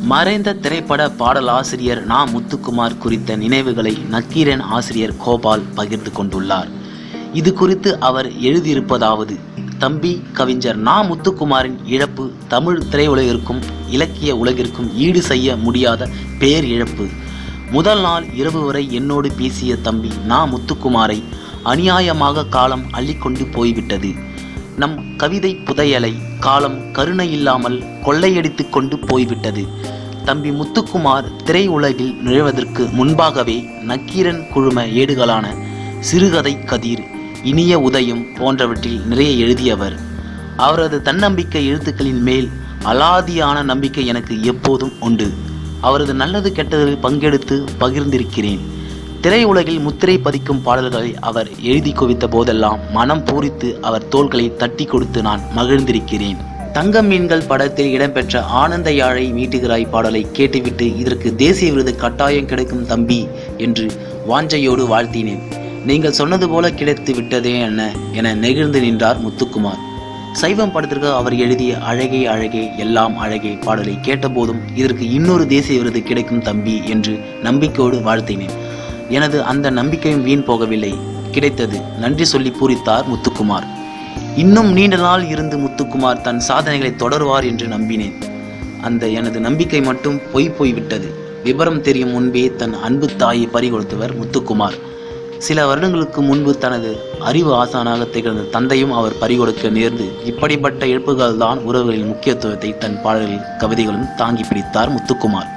மறைந்த திரைப்பட பாடலாசிரியர் நா. முத்துக்குமார் குறித்த நினைவுகளை நக்கீரன் ஆசிரியர் கோபால் பகிர்ந்து கொண்டுள்ளார். இது குறித்து அவர் எழுதியிருப்பதாவது தம்பி கவிஞர் நா. முத்துக்குமாரின் இழப்பு தமிழ் திரையுலகிற்கும் இலக்கிய உலகிற்கும் ஈடு செய்ய முடியாத பேர் இழப்பு. முதல் நாள் இரவு வரை என்னோடு பேசிய தம்பி நா. முத்துக்குமாரை அநியாயமாக காலம் அள்ளிக்கொண்டு போய்விட்டது. நம் கவிதை புதையலை காலம் கருணை இல்லாமல் கொள்ளையடித்து கொண்டு போய்விட்டது. தம்பி முத்துக்குமார் திரையுலகில் நுழைவதற்கு முன்பாகவே நக்கீரன் குழும ஏடுகளான சிறுகதை கதிர் இனிய உதயம் போன்றவற்றில் நிறைய எழுதியவர். அவரது தன்னம்பிக்கை எழுத்துக்களின் மேல் அலாதியான நம்பிக்கை எனக்கு எப்போதும் உண்டு. அவரது நல்லது கெட்டதில் பங்கெடுத்து பகிர்ந்திருக்கிறேன். திரையுலகில் முத்திரை பதிக்கும் பாடல்களை அவர் எழுதி குவித்த போதெல்லாம் மனம் பூரித்து அவர் தோள்களை தட்டி கொடுத்து நான் மகிழ்ந்திருக்கிறேன். தங்க மீன்கள் படத்தில் இடம்பெற்ற ஆனந்த யாழை மீட்டுகிறாய் பாடலை கேட்டுவிட்டு இதற்கு தேசிய விருது கட்டாயம் கிடைக்கும் தம்பி என்று வாஞ்சையோடு வாழ்த்தினேன். நீங்கள் சொன்னது போல கிடைத்து விட்டதே என்ன என நெகிழ்ந்து நின்றார் முத்துக்குமார். சைவம் படத்திற்கு அவர் எழுதிய அழகே அழகே எல்லாம் அழகே பாடலை கேட்டபோதும் இதற்கு இன்னொரு தேசிய விருது கிடைக்கும் தம்பி என்று நம்பிக்கையோடு வாழ்த்தினேன். எனது அந்த நம்பிக்கையும் வீண் போகவில்லை. கிடைத்தது நன்றி சொல்லி பூரித்தார் முத்துக்குமார். இன்னும் நீண்ட நாள் இருந்து முத்துக்குமார் தன் சாதனைகளை தொடருவார் என்று நம்பினேன். அந்த எனது நம்பிக்கை மட்டும் பொய் போய்விட்டது. விவரம் தெரியும் முன்பே தன் அன்பு தாயை பறிகொடுத்தவர் முத்துக்குமார். சில வருடங்களுக்கு முன்பு தனது அறிவு ஆசானாக திகழ்ந்த தந்தையும் அவர் பறிகொடுக்க நேர்ந்து இப்படிப்பட்ட இழப்புகள் தான் உறவுகளின் முக்கியத்துவத்தை தன் பாடல்களின் கவிதைகளும் தாங்கி பிடித்தார் முத்துக்குமார்.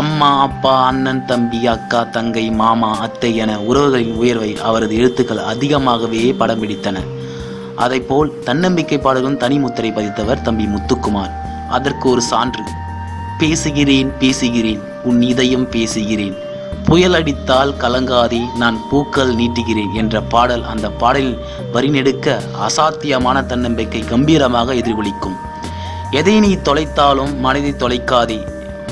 அம்மா அப்பா அண்ணன் தம்பி அக்கா தங்கை மாமா அத்தை என உறவுகளின் உயர்வை அவரது எழுத்துக்கள் அதிகமாகவே படம் பிடித்தன. அதைப்போல் தன்னம்பிக்கை பாடலும் தனி முத்திரை பதித்தவர் தம்பி முத்துக்குமார். அதற்கு ஒரு சான்று பேசுகிறேன் பேசுகிறேன் உன் இதயம் பேசுகிறேன். புயல் அடித்தால் கலங்காதே நான் பூக்கள் நீட்டுகிறேன் என்ற பாடல் அந்த பாடலில் வரிநெடுக்க அசாத்தியமான தன்னம்பிக்கை கம்பீரமாக எதிரொலிக்கும் எதை நீ தொலைத்தாலும் மனதை தொலைக்காதே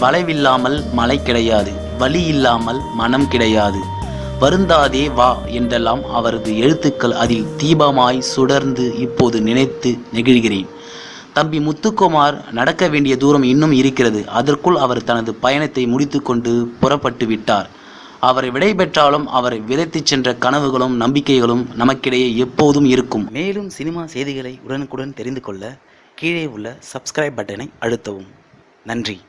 வளைவில்லாமல் மலை கிடையாது வழி இல்லாமல் மனம் கிடையாது. வருந்தாதே வா என்றெல்லாம் அவரது எழுத்துக்கள் அதில் தீபமாய் சுடர்ந்து இப்போது நினைத்து நெகிழ்கிறேன். தம்பி முத்துக்குமார் நடக்க வேண்டிய தூரம் இன்னும் இருக்கிறது. அதற்குள் அவர் தனது பயணத்தை முடித்துக்கொண்டு புறப்பட்டு விட்டார். அவரை விடைபெற்றாலும் அவரை விதைத்து சென்ற கனவுகளும் நம்பிக்கைகளும் நமக்கிடையே எப்போதும் இருக்கும். மேலும் சினிமா செய்திகளை உடனுக்குடன் தெரிந்து கொள்ள கீழே உள்ள சப்ஸ்கிரைப் பட்டனை அழுத்தவும். நன்றி.